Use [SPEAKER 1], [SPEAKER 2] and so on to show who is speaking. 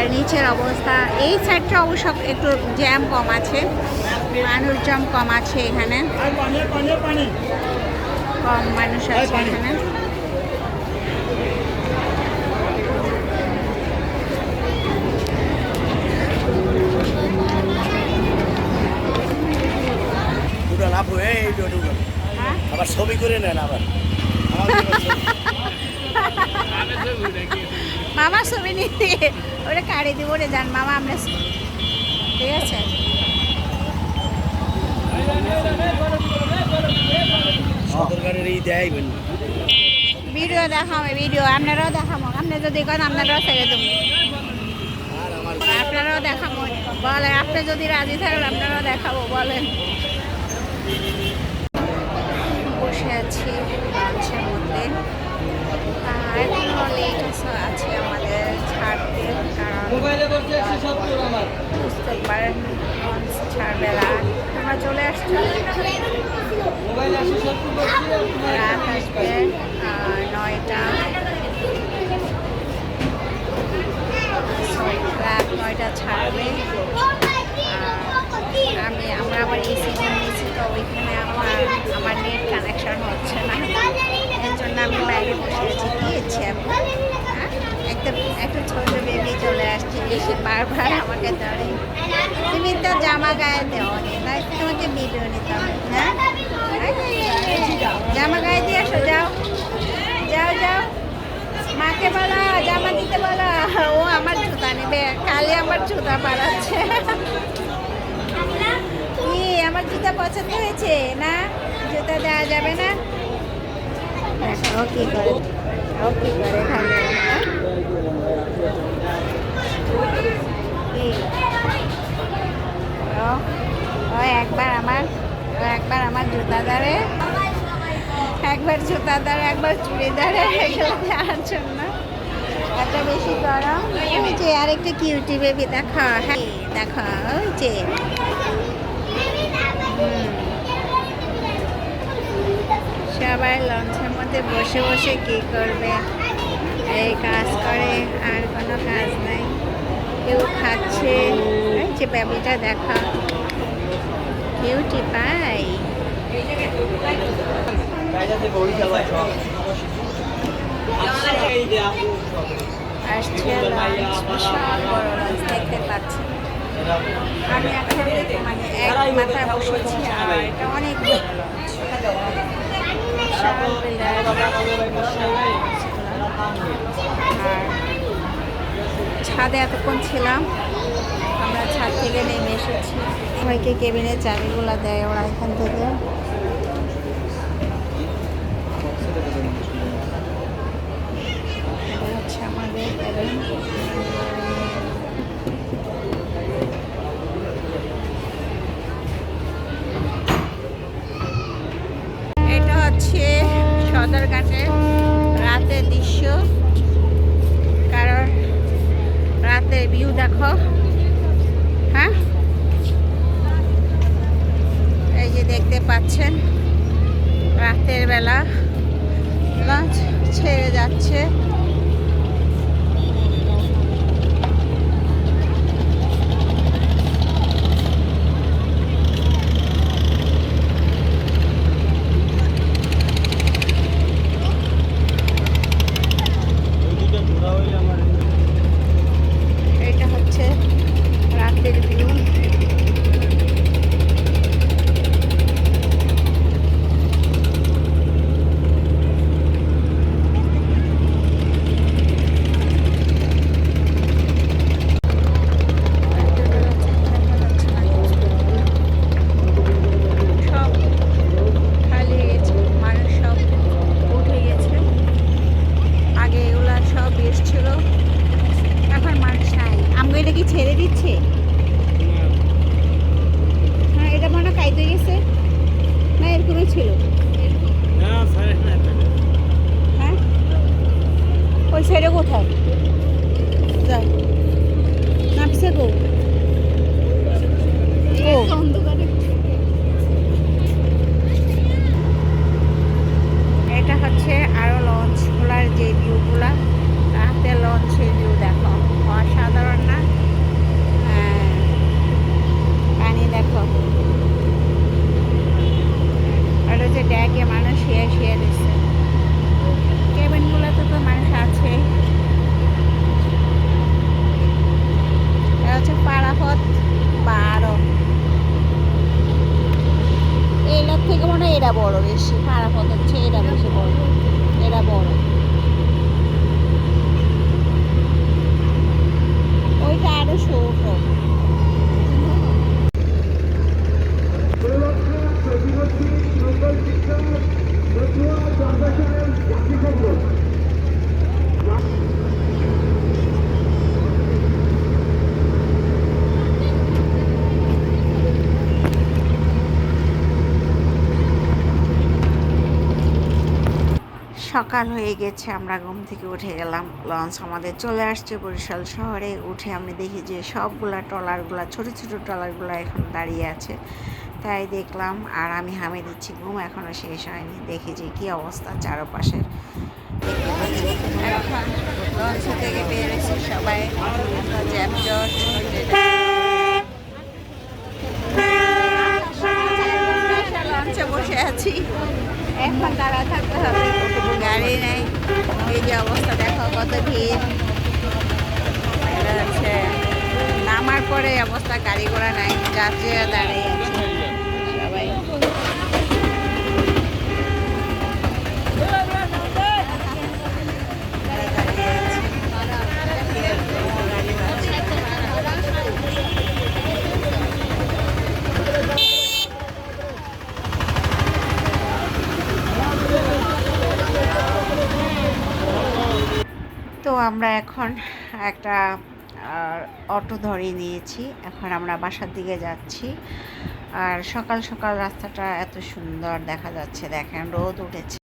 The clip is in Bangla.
[SPEAKER 1] লঞ্চের অবস্থা এই সাইডটা অবশ্য একটু জ্যাম কম আছে। মানুষ জ্যাম কম আছে এখানে। কম মানুষ আছে এখানে।
[SPEAKER 2] হয়ে আবার ছবি করে নেন আবার। আমার।
[SPEAKER 1] মামা ছবি নিতে। ওটা কাড়ি দিব রে যান মামা আমরা ঠিক আছে? ভিডিও দেখাবো ভিডিও আপনারাও দেখাবো। আপনি যদি করেন আপনারাও ছেড়ে দেবো। আপনারাও দেখাবো। বলেন আপনি যদি রাজি থাকেন আপনারাও দেখাবো বলেন। বসে আছি লঞ্চের মধ্যে। আর এখনও লেট আছে আমাদের ছাড়তে কারণ বুঝতে পারেন ছাড়বে রাত আমরা চলে আসছি। রাত আসবে নয়টা রাত নয়টা ছাড়বে আর আমি আমরা আবার এসি নিয়েছি তো ওইখানে আমার আমার নেট কানেকশন হচ্ছে না এর জন্য আমি বাইরে বসে আছি কি ইচ্ছে আপনি হ্যাঁ? একটা একটা ছোট বেবি চলে আসছে এসে বারবার আমাকে ধরে তুমি তো জামা গায়ে দেওয়া নি তোমাকে ভিডিও নিতে হবে হ্যাঁ? জামা গায়ে দিয়ে আসো, যাও। যাও যাও। মাকে বলা, জামা দিতে বলা। ও আমার জুতা নেবে কালে আমার জুতা পাড়াচ্ছে কি, আমার জুতা পছন্দ হয়েছে? না? জুতা দেওয়া যাবে না? ও কি করে? ও কি করে? খাবে হ্যাঁ? একবার আমার একবার আমার জুতা ধরে, একবার জুতা ধরে, একবার চুড়ি ধরে এগুলো দেওয়ার জন্য। এত বেশি গরম। ওই যে আরেকটা কিউটি বেবি দেখা। হ্যাঁ দেখা, ওই যে। সবাই লঞ্চের মধ্যে বসে বসে কি করবে এই কাজ করে আর কোনো কাজ নাই কেউ এই যে বেবিটা দেখা। কিউটি পাই দেখতে পাচ্ছি আমি এখন মানে মাথায় বসেছি আর এটা অনেক ছাদে এতক্ষণ ছিলাম। ছাদ থেকে নেমে এসেছি। সবাইকে কেবিনের চাবিগুলো দেয় ওরা এখান থেকে। হচ্ছে আমাদের এটা হচ্ছে রাতের দৃশ্য। কারণ রাতের ভিউ দেখো। হ্যাঁ? এই যে দেখতে পাচ্ছেন রাতের বেলা লঞ্চ ছেড়ে যাচ্ছে এটা হচ্ছে রাতের ভিউ সব খালি হয়ে গেছে মানুষ সব উঠে গেছে আগে এগুলা সব এসছিল এখন মানুষ নাই আমাকে এটা কি ছেড়ে দিচ্ছে হ্যাঁ এটা মনে হয় কাইতে গেছে না এরকমই ছিল হ্যাঁ ওই সাইডে কোথায় যাই নামছে গো ও এটা হচ্ছে আরও লঞ্চ খোলার যে ভিউগুলা রাতে লঞ্চের ভিউ দেখো অসাধারণ না আগে মানুষ শুয়ে শুয়ে দিচ্ছে কেবিনগুলোতে তো মানুষ আছে এটা হচ্ছে পারাপথ বারো এটার এরা বড় বেশি পারাপথ হচ্ছে এরা বেশি বড় এরা বড়। ওইটা আরও ছোট সকাল হয়ে গেছে, আমরা ঘুম থেকে উঠে গেলাম। লঞ্চ আমাদের চলে আসছে বরিশাল শহরে। উঠে আমি দেখি যে সবগুলা ট্রলারগুলা, ছোট ছোট ট্রলারগুলো এখন দাঁড়িয়ে আছে। তাই দেখলাম, আর আমি হামে দিচ্ছি, ঘুম এখনও শেষ হয়নি। দেখি যে কী অবস্থা চারপাশের। লঞ্চ থেকে সবাই লঞ্চে বসে আছি। এখন দাঁড়া থাকতে হবে। গাড়ি নেই। এই যে অবস্থা, দেখো কত ভিড়। নামার পরে অবস্থা, গাড়ি ঘোড়া নাই, যাত্রীরা দাঁড়িয়ে আছে সবাই দাঁড়িয়ে আছে। তো আমরা এখন একটা অটো ধরে নিয়েছি। এখন আমরা বাসার দিকে যাচ্ছি। আর সকাল সকাল রাস্তাটা এত সুন্দর দেখা যাচ্ছে। দেখেন রোদ উঠেছে।